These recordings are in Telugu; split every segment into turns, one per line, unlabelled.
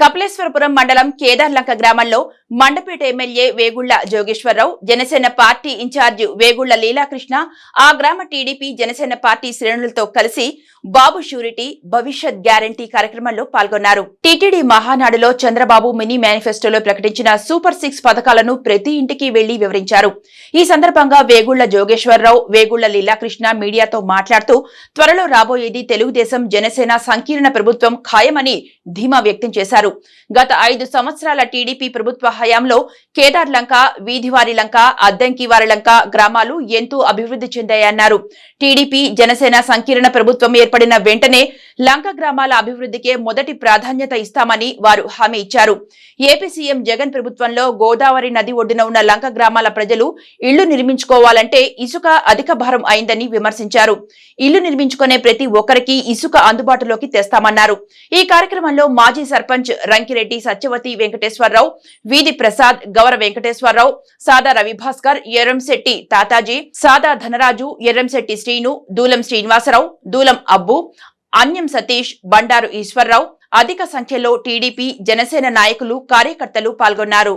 కపిలేశ్వరపురం మండలం కేదార్లంక గ్రామంలో Mandapeta MLA Vegulla Jogeswararao Janasena party in-charge Vegulla Leelakrishna ఆ గ్రామ టీడీపీ జనసేన పార్టీ శ్రేణులతో కలిసి బాబు షూరిటీ భవిష్యత్ గ్యారంటీ కార్యక్రమంలో పాల్గొన్నారు. టీటీడీ మహానాడులో చంద్రబాబు మినీ మేనిఫెస్టోలో ప్రకటించిన సూపర్ సిక్స్ పథకాలను ప్రతి ఇంటికి వెళ్ళి వివరించారు. ఈ సందర్భంగా వేగుళ్ళ జోగేశ్వరరావు వేగుళ్ళ లీలాకృష్ణ మీడియాతో మాట్లాడుతూ త్వరలో రాబోయేది తెలుగుదేశం జనసేన సంకీర్ణ ప్రభుత్వం ఖాయమని ధీమా వ్యక్తం చేశారు. గత ఐదు సంవత్సరాల టీడీపీ ప్రభుత్వ హయాంలో కేదార్ లంక వీధివారి లంక అద్దంకివారి లంక గ్రామాలు ఎంతో అభివృద్ధి చెందాయన్నారు. టీడీపీ జనసేన సంకీర్ణ ప్రభుత్వం ఏర్పడిన వెంటనే లంక గ్రామాల అభివృద్ధికే మొదటి ప్రాధాన్యత ఇస్తామని వారు హామీ ఇచ్చారు. ఏపీ సీఎం జగన్ ప్రభుత్వంలో గోదావరి నది ఒడ్డున ఉన్న లంక గ్రామాల ప్రజలు ఇళ్ళు నిర్మించుకోవాలంటే ఇసుక అధిక భారం అయిందని విమర్శించారు. ఇల్లు నిర్మించుకునే ప్రతి ఒక్కరికి ఇసుక అందుబాటులోకి తెస్తామన్నారు. ఈ కార్యక్రమంలో మాజీ సర్పంచ్ రంకిరెడ్డి సత్యవతి వెంకటేశ్వరరావు వీధి ప్రసాద్ గౌర వెంకటేశ్వరరావు సాదా రవిభాస్కర్ ఎర్రంశెట్టి తాతాజీ సాదా ధనరాజు ఎర్రంశెట్టి శ్రీను దూలం శ్రీనివాసరావు దూలం అబ్బు అన్యం సతీష్ బండారు ఈశ్వరరావు అధిక సంఖ్యలో టీడీపీ జనసేన నాయకులు కార్యకర్తలు పాల్గొన్నారు.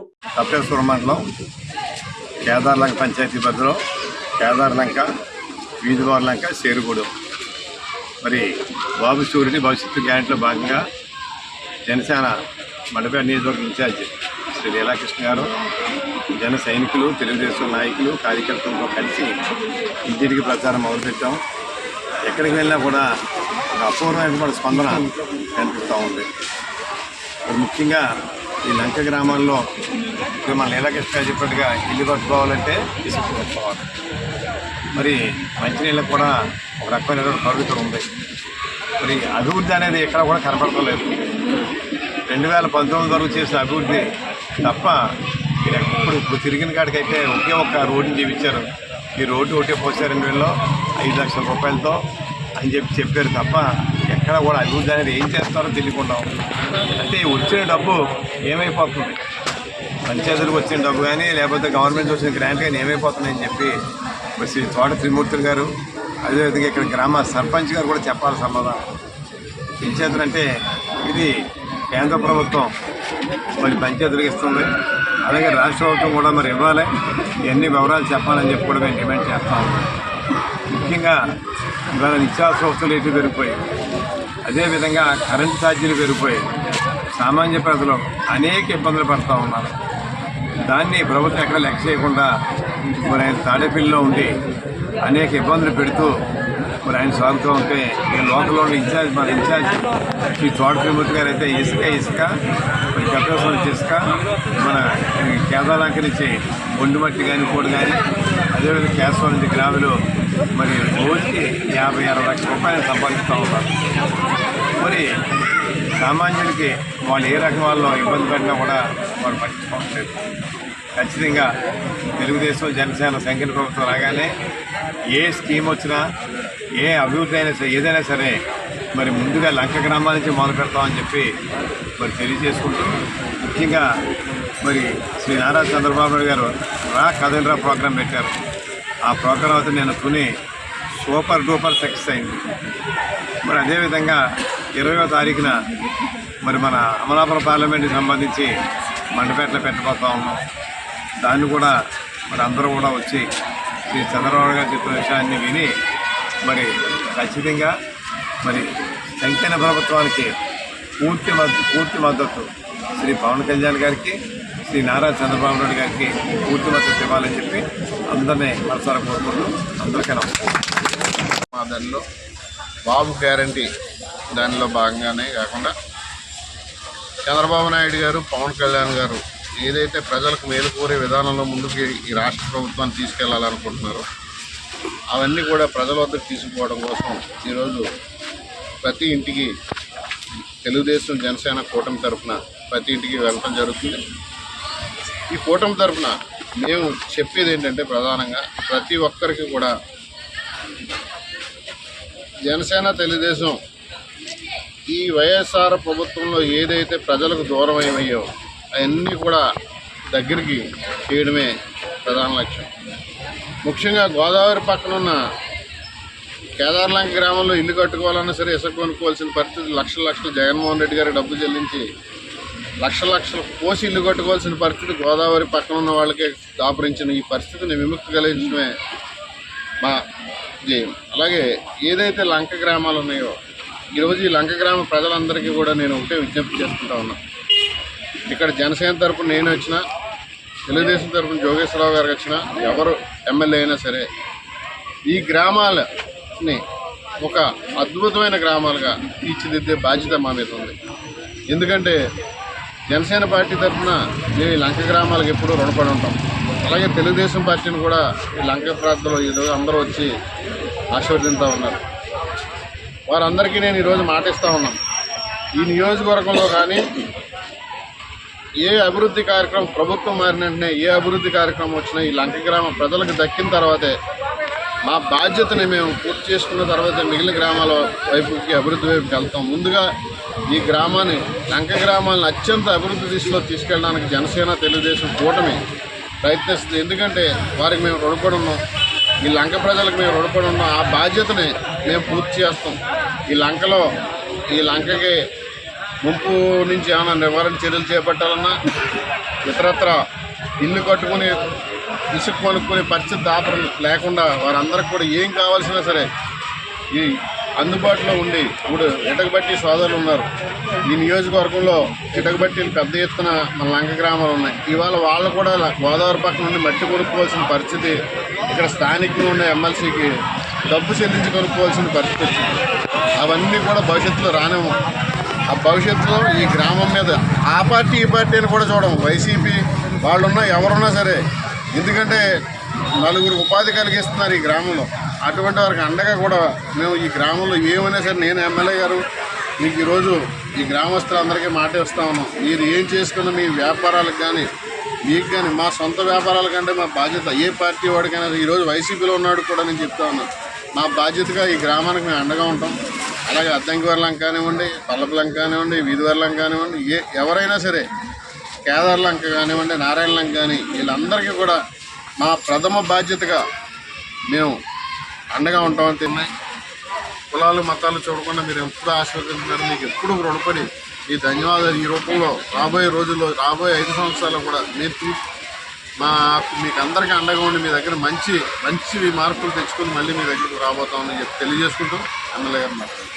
కేదార్లంక పంచాయతీ పరిధిలో కేదార్లంక వీధివార్లంక చేరుగూడు మరి బాబు సూర్యుని భవిష్యత్తు గ్యారెంట్లో భాగంగా జనసేన మండపేట నియోజకవర్గ ఇన్ఛార్జ్ శ్రీ లీలాకృష్ణ గారు జన సైనికులు తెలుగుదేశం నాయకులు కార్యకర్తలతో కలిసి ఇంటింటికి ప్రచారం మొదలుపెట్టాం. ఎక్కడికి వెళ్ళినా కూడా ఒక అపూర్వమైన స్పందన కనిపిస్తూ ఉంది. ముఖ్యంగా ఈ లంక గ్రామాల్లో ఇప్పుడు మన లీలాకృష్ణ గారు చెప్పినట్టుగా ఇల్లు కట్టుకోవాలంటే ఇసుక కట్టుకోవాలి. మరి మంచినీళ్ళకు కూడా ఒక రకమైనటువంటి పరిమితం ఉంది. మరి అభివృద్ధి అనేది ఎక్కడ కూడా కనపడతలేదు రెండు వేల పంతొమ్మిది వరకు చేసిన అభివృద్ధి తప్ప ఇప్పుడు ఇప్పుడు తిరిగిన కాడికైతే ఒకే ఒక్క రోడ్డుని చూపించారు. ఈ రోడ్డు ఒకటే పోసారు రెండు వేలలో ఐదు లక్షల రూపాయలతో అని చెప్పి చెప్పారు తప్ప ఎక్కడ కూడా అభివృద్ధి అనేది ఏం చేస్తారో తెలియకుండా అంటే వచ్చిన డబ్బు ఏమైపోతుంది? పంచాయతీలకు వచ్చిన డబ్బు కానీ లేకపోతే గవర్నమెంట్ వచ్చిన గ్రాంట్ కానీ ఏమైపోతుందని చెప్పి శ్రీ తోట త్రిమూర్తులు గారు అదేవిధంగా ఇక్కడ గ్రామ సర్పంచ్ గారు కూడా చెప్పాలి సమాధానం. పంచాయతీలు ఇది కేంద్ర ప్రభుత్వం మరి పంచాయతీలకు ఇస్తుంది అలాగే రాష్ట్ర ప్రభుత్వం కూడా మరి ఇవ్వాలి. ఎన్ని వివరాలు చెప్పాలని చెప్పి కూడా మేము డిమాండ్ చేస్తా ముఖ్యంగా ఇవాళ నిత్యావసర వస్తువులు ఎటు పెరిగిపోయాయి. అదేవిధంగా కరెంటు ఛార్జీలు పెరిగిపోయాయి. సామాన్య ప్రజలు అనేక ఇబ్బందులు పడుతూ ఉన్నారు. దాన్ని ప్రభుత్వం ఎక్కడ లెక్క చేయకుండా మరి ఆయన తాడేపల్లిలో ఉండి అనేక ఇబ్బందులు పెడుతూ మరి ఆయన సాగుతూ ఉంటే ఈ లోకల్లో ఉన్న ఇన్ఛార్జ్ మన ఇన్ఛార్జ్ ఈ తోట త్రిమూర్తి గారు అయితే ఇసుక ఇసుక మరి కప్పేశ్వరం నుంచి ఇసుక మన కేదార్లంక నుంచి ఒండి మట్టి కానీ కూడా కానీ అదేవిధంగా కేశవం నుంచి గ్రాములు మరి రోజుకి యాభై అరవై లక్షల రూపాయలు సంపాదిస్తూ ఉన్నారు. మరి సామాన్యుడికి వాళ్ళు ఏ రకం వాళ్ళు ఇబ్బంది పడినా కూడా వాళ్ళు పట్టించుకోవట్లేదు. ఖచ్చితంగా తెలుగుదేశం జనసేన సంఖ్యల ప్రభుత్వం రాగానే ఏ స్కీమ్ వచ్చినా ఏ అభివృద్ధి అయినా సరే ఏదైనా సరే మరి ముందుగా లంక గ్రామాల నుంచి మొదలు పెడతామని చెప్పి మరి తెలియజేసుకుంటూ ముఖ్యంగా మరి శ్రీ నారా చంద్రబాబు నాయుడు గారు రా కథలరా ప్రోగ్రాం పెట్టారు. ఆ ప్రోగ్రాం అయితే నేను కొని సూపర్ డూపర్ సక్సెస్ అయింది. మరి అదేవిధంగా ఇరవయో తారీఖున మరి మన అమలాపురం పార్లమెంట్కి సంబంధించి మండపేటలో పెట్టబోతా ఉన్నాం. దాన్ని కూడా మరి అందరూ కూడా వచ్చి శ్రీ చంద్రబాబు గారు చెప్పిన విషయాన్ని విని మరి ఖచ్చితంగా మరి సంకీర్ణ ప్రభుత్వానికి పూర్తి మద్దతు పూర్తి మద్దతు శ్రీ పవన్ కళ్యాణ్ గారికి శ్రీ నారా చంద్రబాబు నాయుడు గారికి పూర్తి మద్దతు ఇవ్వాలని చెప్పి అందరినీ మనసారా కోరుకుంటూ అందరికీ నమస్కారం.
మా దానిలో బాబు గ్యారంటీ దానిలో భాగంగానే కాకుండా చంద్రబాబు నాయుడు గారు పవన్ కళ్యాణ్ గారు ఏదైతే ప్రజలకు మేలు కోరే విధానంలో ముందుకు ఈ రాష్ట్ర ప్రభుత్వాన్ని తీసుకెళ్ళాలనుకుంటున్నారో అవన్నీ కూడా ప్రజల వద్దకు తీసుకుపోవడం కోసం ఈరోజు ప్రతి ఇంటికి తెలుగుదేశం జనసేన కూటమి తరఫున ప్రతి ఇంటికి వెళ్ళటం జరుగుతుంది. ఈ కూటమి తరఫున మేము చెప్పేది ఏంటంటే ప్రధానంగా ప్రతి ఒక్కరికి కూడా జనసేన తెలుగుదేశం ఈ వైఎస్ఆర్ ప్రభుత్వంలో ఏదైతే ప్రజలకు దూరం అవన్నీ కూడా దగ్గరికి చేయడమే ప్రధాన లక్ష్యం. ముఖ్యంగా గోదావరి పక్కన ఉన్న కేదార్లంక గ్రామంలో ఇల్లు కట్టుకోవాలన్నా సరే ఇసుక కొనుక్కోవాల్సిన పరిస్థితి లక్షల లక్షలు. జగన్మోహన్ రెడ్డి గారు డబ్బు చెల్లించి లక్ష లక్షలు కోసి ఇల్లు కట్టుకోవాల్సిన పరిస్థితి గోదావరి పక్కన ఉన్న వాళ్ళకే దాపురించిన ఈ పరిస్థితిని విముక్తి కలిగించడమే మా జయం అలాగే ఏదైతే లంక గ్రామాలు ఉన్నాయో ఈరోజు ఈ లంక గ్రామ ప్రజలందరికీ కూడా నేను ఒకటే విజ్ఞప్తి చేసుకుంటా ఉన్నా. ఇక్కడ జనసేన తరపున నేను వచ్చిన తెలుగుదేశం తరపున జోగేశ్వరరావు గారికి వచ్చిన ఎవరు ఎమ్మెల్యే అయినా సరే ఈ గ్రామాలని ఒక అద్భుతమైన గ్రామాలుగా తీర్చిదిద్దే బాధ్యత మా మీద ఉంది. ఎందుకంటే జనసేన పార్టీ తరఫున మేము ఈ లంక గ్రామాలకు ఎప్పుడూ రుణపడి ఉంటాం. అలాగే తెలుగుదేశం పార్టీని కూడా ఈ లంక ప్రాంతంలో ఈరోజు అందరూ వచ్చి ఆశీర్వదిస్తూ ఉన్నారు. వారందరికీ నేను ఈరోజు మాటిస్తూ ఉన్నాను. ఈ నియోజకవర్గంలో కానీ ఏ అభివృద్ధి కార్యక్రమం ప్రభుత్వం మారిన వెంటనే ఏ అభివృద్ధి కార్యక్రమం వచ్చినా ఈ లంక గ్రామ ప్రజలకు దక్కిన తర్వాతే మా బాధ్యతని మేము పూర్తి చేసుకున్న తర్వాత మిగిలిన గ్రామాల వైపుకి అభివృద్ధి వైపుకి వెళ్తాం. ముందుగా ఈ గ్రామాన్ని లంక గ్రామాలను అత్యంత అభివృద్ధి దిశలో తీసుకెళ్ళడానికి జనసేన తెలుగుదేశం కూటమి ప్రయత్నిస్తుంది. ఎందుకంటే వారికి మేము రుణపడి ఉన్నాం. ఈ లంక ప్రజలకు మేము రుణపడి ఉన్నాం. ఆ బాధ్యతని మేము పూర్తి చేస్తాం. ఈ లంకలో ఈ లంకకి ముంపు నుంచి ఏమైనా నివారణ చర్యలు చేపట్టాలన్నా ఇతరత్ర ఇల్లు కట్టుకుని ఇసుకు కొనుక్కునే పరిస్థితి దాపరం లేకుండా వారందరికి కూడా ఏం కావాల్సినా సరే ఈ అందుబాటులో ఉండి ఇప్పుడు ఇటకబట్టి సోదరులు ఉన్నారు. ఈ నియోజకవర్గంలో ఇటకబట్టీలు పెద్ద ఎత్తున మన లంక గ్రామాలు ఉన్నాయి. ఇవాళ వాళ్ళు కూడా గోదావరి పక్కన నుండి మట్టి కొనుక్కోవాల్సిన పరిస్థితి ఇక్కడ స్థానికంగా ఉన్న ఎమ్మెల్సీకి డబ్బు చెల్లించి కొనుక్కోవాల్సిన పరిస్థితి. అవన్నీ కూడా భవిష్యత్తులో రానేమో ఆ భవిష్యత్తులో ఈ గ్రామం మీద ఆ పార్టీ ఈ పార్టీ అని కూడా చూడడం వైసీపీ వాళ్ళున్నా ఎవరున్నా సరే. ఎందుకంటే నలుగురు ఉపాధి కలిగిస్తున్నారు ఈ గ్రామంలో. అటువంటి వారికి అండగా కూడా మేము ఈ గ్రామంలో ఏమైనా సరే నేను ఎమ్మెల్యే గారు మీకు ఈరోజు ఈ గ్రామస్తులందరికీ మాట ఇస్తా ఉన్నాం. మీరు ఏం చేసుకున్న మీ వ్యాపారాలకు కానీ మీకు కానీ మా సొంత వ్యాపారాల కంటే మా బాధ్యత ఏ పార్టీ వాడికైనా ఈరోజు వైసీపీలో ఉన్నాడు కూడా నేను చెప్తా ఉన్నాను మా బాధ్యతగా ఈ గ్రామానికి మేము అండగా ఉంటాం. అలాగే అద్దంకి అద్దంకివర్లం కానివ్వండి పల్లపులం కానివ్వండి వీధివర్లం కానివ్వండి ఏ ఎవరైనా సరే కేదార్లంక కానివ్వండి నారాయణలంక కానీ వీళ్ళందరికీ కూడా మా ప్రథమ బాధ్యతగా మేము అండగా ఉంటామని తిన్నాయి కులాలు మతాలు చూడకుండా మీరు ఎప్పుడు ఆశీర్వదించినారు మీకు ఎప్పుడు రుణపడి ఈ ధన్యవాదాలు ఈ రూపంలో రాబోయే రోజుల్లో రాబోయే ఐదు సంవత్సరాలు కూడా మీరు మా మీకు అందరికీ అండగా ఉండి మీ దగ్గర మంచి మంచి మార్పులు తెచ్చుకొని మళ్ళీ మీ దగ్గరకు రాబోతామని చెప్పి తెలియజేసుకుంటూ ఎమ్మెల్యే గారు మాట్లాడారు